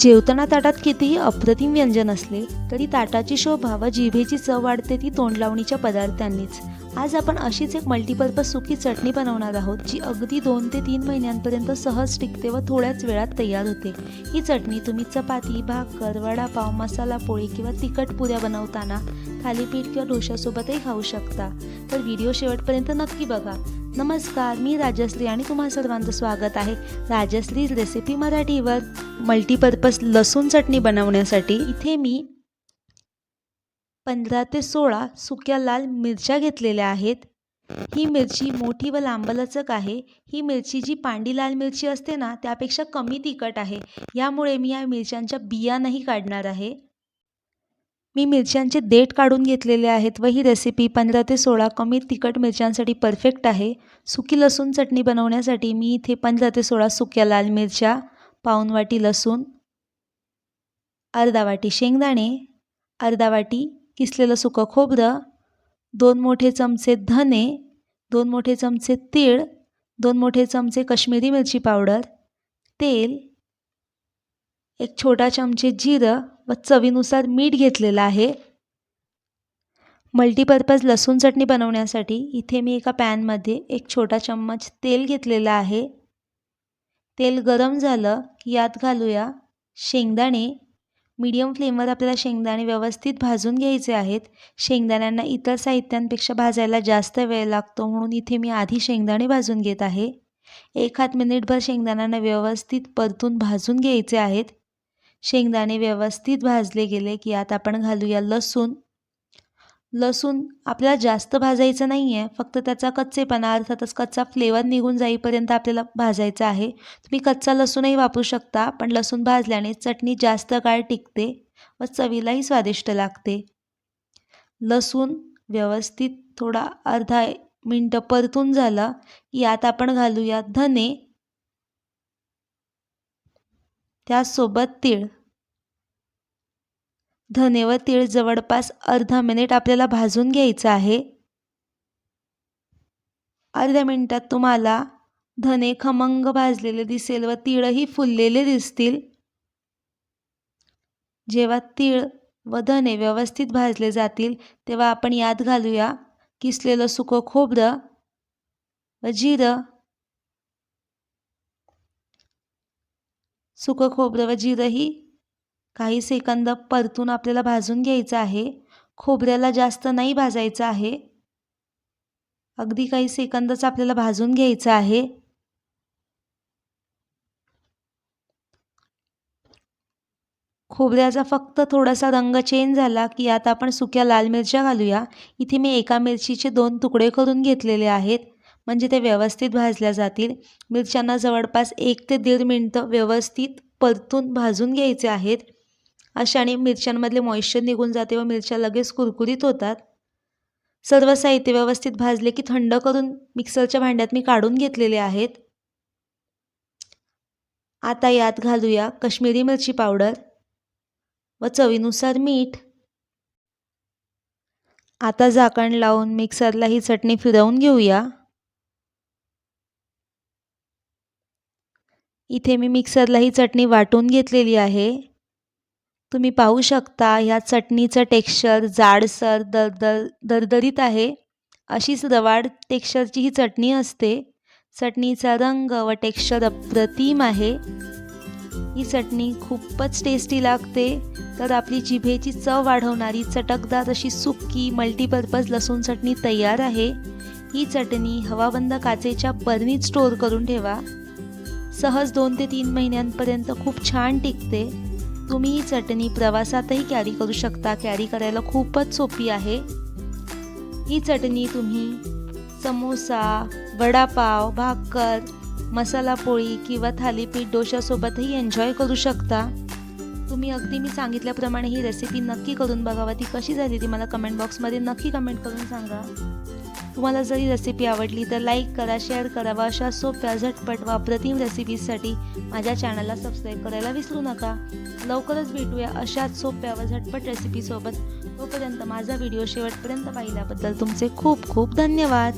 जेवताना ताटात कितीही अप्रतिम व्यंजन असले तरी ताटाची शोभा व जिभेची चव वाढते ती तोंडलावणीच्या पदार्थांनीच. आज आपण अशीच एक मल्टीपर्पज सुकी चटणी बनवणार आहोत जी अगदी दोन ते तीन महिन्यांपर्यंत सहज टिकते व थोड्याच वेळात तयार होते. ही चटणी तुम्ही चपाती भाकर वडापाव मसाला पोळी किंवा तिखट पुऱ्या बनवताना थालीपीठ किंवा डोशासोबतही खाऊ शकता. तर व्हिडिओ शेवटपर्यंत नक्की बघा. नमस्कार मी राजश्री आणि तुम्हा सर्वांचं स्वागत आहे राजश्री रेसिपी मराठीवर. मल्टीपर्पज लसूण चटणी बनवण्यासाठी इथे मी पंधरा ते सोळा सुक्या लाल मिरच्या घेतलेल्या आहेत. ही मिरची मोठी व लांबलचक आहे. ही मिरची जी पांडी लाल मिरची असते ना त्यापेक्षा कमी तिखट आहे. यामुळे मी या मिरच्यांच्या बिया नाही काढणार आहे. मी मिरच्यांचे देठ काढून घेतलेले आहेत व ही रेसिपी पंधरा ते सोळा कमी तिखट मिरच्यांसाठी परफेक्ट आहे. सुकी लसूण चटणी बनवण्यासाठी मी इथे पंधरा ते सोळा सुक्या लाल मिरच्या पाऊण वाटी लसूण अर्धा वाटी शेंगदाणे अर्धा वाटी किसलेलं सुकं खोबरं दोन मोठे चमचे धने दोन मोठे चमचे तीळ दोन मोठे चमचे कश्मीरी मिरची पावडर तेल एक छोटा चमचे जिरं व चवीनुसार मीठ घेतलेलं आहे. मल्टीपर्पज लसूण चटणी बनवण्यासाठी इथे मी एका पॅनमध्ये एक छोटा चम्मच तेल घेतलेलं आहे. तेल गरम झालं की यात घालूया शेंगदाणे. मीडियम फ्लेमवर आपल्याला शेंगदाणे व्यवस्थित भाजून घ्यायचे आहेत. शेंगदाण्यांना इतर साहित्यांपेक्षा भाजायला जास्त वेळ लागतो म्हणून इथे मी आधी शेंगदाणे भाजून घेत आहे. एक हात मिनिटभर शेंगदाण्यांना व्यवस्थित परतून भाजून घ्यायचे आहेत. शेंगदाणे व्यवस्थित भाजले गेले की आत आपण घालूया लसूण. लसूण आपल्याला जास्त भाजायचं नाही आहे फक्त त्याचा कच्चेपणा अर्थातच कच्चा फ्लेवर निघून जाईपर्यंत आपल्याला भाजायचा आहे. तुम्ही कच्चा लसूणही वापरू शकता पण लसूण भाजल्याने चटणी जास्त काळ टिकते व चवीलाही स्वादिष्ट लागते. लसूण व्यवस्थित थोडा अर्धा मिनटं परतून झालं यात आपण घालूया धने. त्यासोबत तीळ. धने व तीळ जवळपास अर्धा मिनिट आपल्याला भाजून घ्यायचं आहे. अर्ध्या मिनिटात तुम्हाला धने खमंग भाजलेले दिसेल व तीळही फुललेले दिसतील. जेव्हा तीळ व धने व्यवस्थित भाजले जातील तेव्हा आपण यात घालूया किसलेलं सुकं खोबरं व जिरं सुकं खोबरं व जिरंही काही सेकंद परतून आपल्याला भाजून घ्यायचं आहे. खोबऱ्याला जास्त नाही भाजायचं आहे. अगदी काही सेकंदच आपल्याला भाजून घ्यायचं आहे. खोबऱ्याचा फक्त थोडासा रंग चेंज झाला की आता आपण सुक्या लाल मिरच्या घालूया. इथे मी एका मिरचीचे दोन तुकडे करून घेतलेले आहेत. म्हणजे ते व्यवस्थित भाजल्या जातील. मिरच्यांना जवळपास एक ते दीड मिनटं व्यवस्थित परतून भाजून घ्यायचे आहेत. अशाने मिरच्यांमधले मॉइश्चर निघून जाते व मिरच्या लगेच कुरकुरीत होतात. सर्व साहित्य व्यवस्थित भाजले की थंड करून मिक्सरच्या भांड्यात मी काढून घेतलेले आहेत. आता यात घालूया कश्मीरी मिरची पावडर व चवीनुसार मीठ. आता झाकण लावून मिक्सरला ही चटणी फिरवून घेऊया. इथे मी मिक्सरला ही चटणी वाटून घेतलेली आहे. तुम्ही पाहू शकता ह्या चटणीचं टेक्स्चर जाडसर दरदर दरदरीत आहे. अशीच रवाड टेक्स्चरची ही चटणी असते. चटणीचा रंग व टेक्स्चर अप्रतिम आहे. ही चटणी खूपच टेस्टी लागते. तर आपली जिभेची चव वाढवणारी चटकदार अशी सुक्की मल्टीपर्पज लसूण चटणी तयार आहे. ही चटणी हवाबंद काचेच्या बर्नीत स्टोअर करून ठेवा. सहज दोन ते तीन महिन्यांपर्यंत खूप छान टिकते. तुम्ही ही चटणी प्रवासातही कॅरी करू शकता. कॅरी करायला खूपच सोपी आहे. ही चटणी तुम्ही समोसा वडापाव भाकर मसाला पोळी किंवा थालीपीठ डोशासोबतही एन्जॉय करू शकता. तुम्ही अगदी मी सांगितल्याप्रमाणे ही रेसिपी नक्की करून बघावा. ती कशी झाली ती मला कमेंट बॉक्समध्ये नक्की कमेंट करून सांगा. तुम्हाला जरी रेसिपी आवडली तर लाईक करा शेअर करा व अशा सोप्या झटपट व अप्रतिम रेसिपीजसाठी माझ्या चॅनलला सबस्क्राईब करायला विसरू नका. लवकरच भेटूया अशाच सोप्या व झटपट रेसिपीसोबत तोपर्यंत माझा व्हिडिओ शेवटपर्यंत पाहिल्याबद्दल तुमचे खूप खूप धन्यवाद.